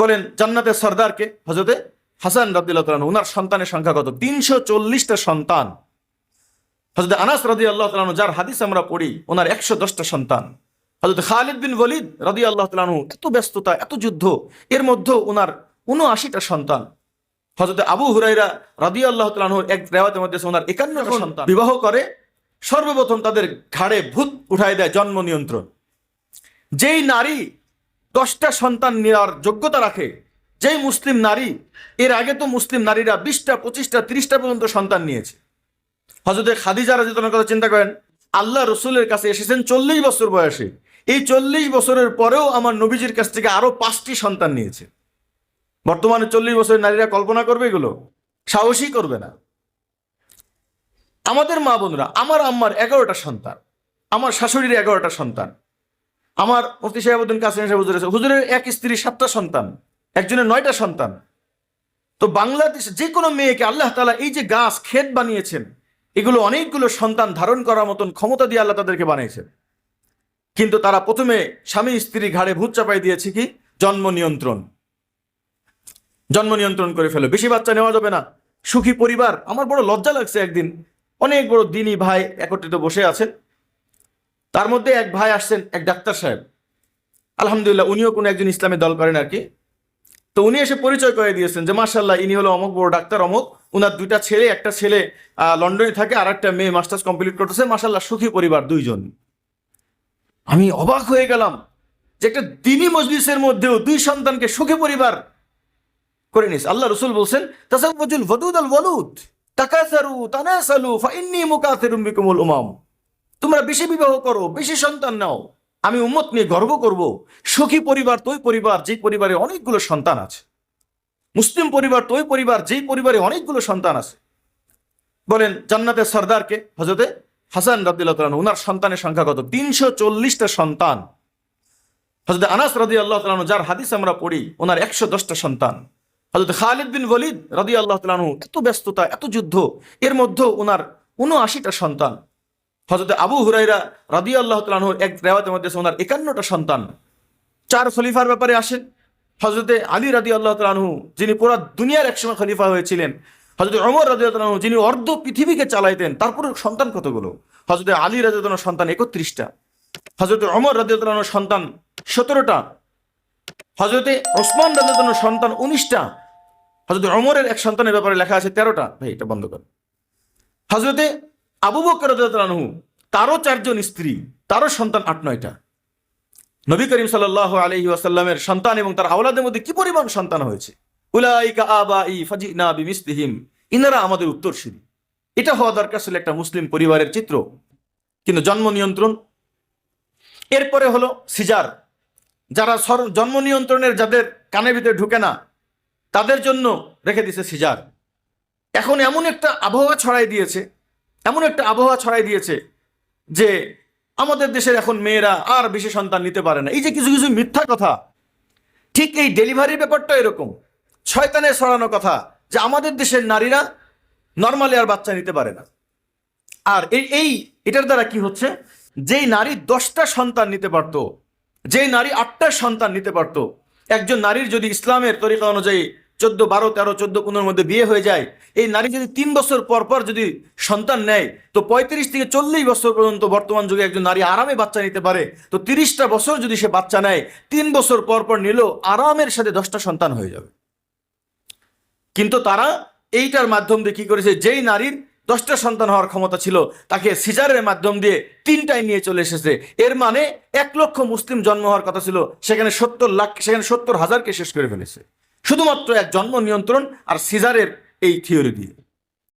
বলেন জান্নাতের সর্দারকে হজরতে হাসান রদিল্লাহ তালন ওনার সন্তানের সংখ্যা কত? তিনশো চল্লিশটা সন্তান। হজরত আনাস রদি আল্লাহ তালন যার হাদিস আমরা পড়ি ওনার একশো দশটা সন্তান। হজরত খালিদ বিন ওয়ালিদ রদি আল্লাহ তালন এত ব্যস্ততা এত যুদ্ধ এর মধ্যেও ওনার উনআশিটা সন্তান। হজরত আবু হুরাইরা রাদি আল্লাহ তালহুর এক রেওয়াতের মধ্যে ওনার একান্নটা সন্তান। বিবাহ করে সর্বপ্রথম তাদের ঘাড়ে ভূত উঠায় দেয় জন্ম নিয়ন্ত্রণ। যেই নারী দশটা সন্তান নেওয়ার যোগ্যতা রাখে। যেই মুসলিম নারী, এর আগে তো মুসলিম নারীরা বিশটা, পঁচিশটা, তিরিশটা পর্যন্ত সন্তান নিয়েছে। হজরত খাদিজা রাজিতার কথা চিন্তা করেন, আল্লাহ রসুলের কাছে এসেছেন চল্লিশ বছর বয়সে। এই চল্লিশ বছরের পরেও আমার নবীজির কাছ থেকে আরও পাঁচটি সন্তান নিয়েছে। বর্তমানে চল্লিশ বছরের নারীরা কল্পনা করবে এগুলো? সাহসী করবে না। আমাদের মা বোনরা, আমার আম্মার এগারোটা সন্তান, আমার শাশুড়ির এগারোটা সন্তান আমার মুফতি সাহেবুদ্দিন কাসিম সাহেব হুজুর আছে। হুজুরের এক স্ত্রী, সাতটা সন্তান, একজনের নয়টা সন্তান। তো বাংলাদেশ যে কোনো মেয়েকে আল্লাহ তালা এই যে গাছ, ক্ষেত বানিয়েছেন, এগুলো অনেকগুলো সন্তান ধারণ করার মতন ক্ষমতা দিয়ে আল্লাহ তাদেরকে বানিয়েছেন। কিন্তু তারা প্রথমে স্বামী স্ত্রী ঘাড়ে ভূত চাপাই দিয়েছে কি? জন্ম নিয়ন্ত্রণ। জন্ম নিয়ন্ত্রণ করে ফেলো। বেশি বাচ্চা নেওয়া যাবে না। সুখী পরিবার। আমার বড় লজ্জা লাগছে একদিন। অনেক বড় দিনী ভাই একত্রিত বসে আছেন। তার মধ্যে এক ভাই আসছেন, এক ডাক্তার সাহেব। আলহামদুলিল্লাহ, উনিও কোনো একজন ইসলামের দল করেন আর কি। তো উনি এসে পরিচয় করে দিয়েছেন যে মার্শাল্লাহ ইনি হলো অমুক বড় ডাক্তার, অমুক। উনার দুইটা ছেলে, একটা ছেলে লন্ডনে থাকে আর একটা মেয়ে মাস্টার্স কমপ্লিট করতেছে। মার্শাল্লাহ সুখী পরিবার দুইজন। আমি অবাক হয়ে গেলাম যে, একটা দিনী মজলিসের মধ্যেও দুই সন্তানকে সুখী পরিবার করে নিস আল্লাহ রসুল বলছেন তাসাবুল ওয়াদুদ আল ওয়ালুদ, তাকাসারু, তানাসালু, ফাইন্নি মুকাথিরুম বিকুমুল উমাম। তোমরা বেশি বিবাহ করো, বেশি সন্তান নাও। আমি উম্মত নিয়ে গর্ব করব, সুখী পরিবার তোই পরিবার, যেই পরিবারে অনেকগুলো সন্তান আছে। মুসলিম পরিবার তোই পরিবার, যেই পরিবারে অনেকগুলো সন্তান আছে। বলেন, জান্নাতের সর্দারকে হজরতে হাসান রদিল্লাহ তালন ওনার সন্তানের সংখ্যা কত? তিনশো চল্লিশটা সন্তান। হজরত আনাস রদি আল্লাহ তালন যার হাদিস আমরা পড়ি ওনার একশো দশটা সন্তান। হজরত খালিদ বিন ওয়ালিদ রদি আল্লাহ তালন এত ব্যস্ততা, এত যুদ্ধ, এর মধ্যেও ওনার উনআশিটা সন্তান। হজরত আবু হুরাইরা রাদি আল্লাহ তালহুর এক রেওয়াতের মধ্যে ওনার একান্নটা সন্তান। চার খলিফার ব্যাপারে আসেন। হজরতে আলী রাদি আল্লাহ তালহু যিনি পুরা দুনিয়ার একসময় খলিফা হয়েছিলেন। হজরত অমর রাজি আল্লাহ যিনি অর্ধ পৃথিবীকে চালাইতেন, তারপরে সন্তান কতগুলো? হজরত আলী রাজি আল্লাহ সন্তান একত্রিশটা। হজরত অমর রাজি আল্লাহ সন্তান সতেরোটা। হজরতে ওসমান রাজি আল্লাহ সন্তান উনিশটা। হজরত অমরের এক সন্তানের ব্যাপারে লেখা আছে তেরোটা। ভাই, এটা বন্ধ কর। হজরতে আবু বকর রাদিয়াল্লাহু তারও চারজন স্ত্রী, তারও সন্তান আট, নয়টা। নবী করিম সাল্লাহ আলহি আসাল্লামের সন্তান এবং তার আওলাদের মধ্যে কি পরিমাণ সন্তান হয়েছে? উলাইকা ফাজিনা বিমিসলিহিম, ইনারা আমাদের উত্তরসূরি। এটা হওয়া দরকার ছিল একটা মুসলিম পরিবারের চিত্র। কিন্তু জন্ম নিয়ন্ত্রণ, এরপরে হলো সিজার। যারা জন্ম নিয়ন্ত্রণের যাদের কানের ভিতরে ঢুকে না, তাদের জন্য রেখে দিছে সিজার। এখন এমন একটা আবহাওয়া ছড়াই দিয়েছে এমন একটা আবহাওয়া ছড়াই দিয়েছে যে আমাদের দেশের এখন মেয়েরা আর বেশি সন্তান নিতে পারে না। এই যে কিছু কিছু মিথ্যা কথা, ঠিক এই ডেলিভারির ব্যাপারটা এরকম। শয়তানের ছড়ানো কথা যে আমাদের দেশের নারীরা নর্মালি আর বাচ্চা নিতে পারে না। আর এই এই, এটার দ্বারা কি হচ্ছে? যেই নারী দশটা সন্তান নিতে পারতো, যেই নারী আটটা সন্তান নিতে পারতো, একজন নারীর যদি ইসলামের তরিকা অনুযায়ী চোদ্দ, বারো, তেরো, চোদ্দ পনেরোর মধ্যে বিয়ে হয়ে যায়। এই নারী যদি তিন বছর পর পর যদি সন্তান নেয়, তো পঁয়ত্রিশ থেকে চল্লিশ বছর পর্যন্ত বর্তমান যুগে একজন নারী আরামে বাচ্চা নিতে পারে। তো তিরিশটা বছর যদি সে বাচ্চা নেয়, তিন বছর পর পর নিলেও আরামের সাথে দশটা সন্তান হয়ে যাবে। কিন্তু তারা এইটার মাধ্যম দিয়ে কি করেছে, যেই নারীর দশটা সন্তান হওয়ার ক্ষমতা ছিল, তাকে সিজারের মাধ্যম দিয়ে তিনটায় নিয়ে চলে এসেছে। এর মানে এক লক্ষ মুসলিম জন্ম হওয়ার কথা ছিল, সেখানে সত্তর লাখ, সেখানে সত্তর হাজারকে শেষ করে ফেলেছে। শুধুমাত্র এক জন্ম নিয়ন্ত্রণ আর সিজারের এই থিওরি দিয়ে।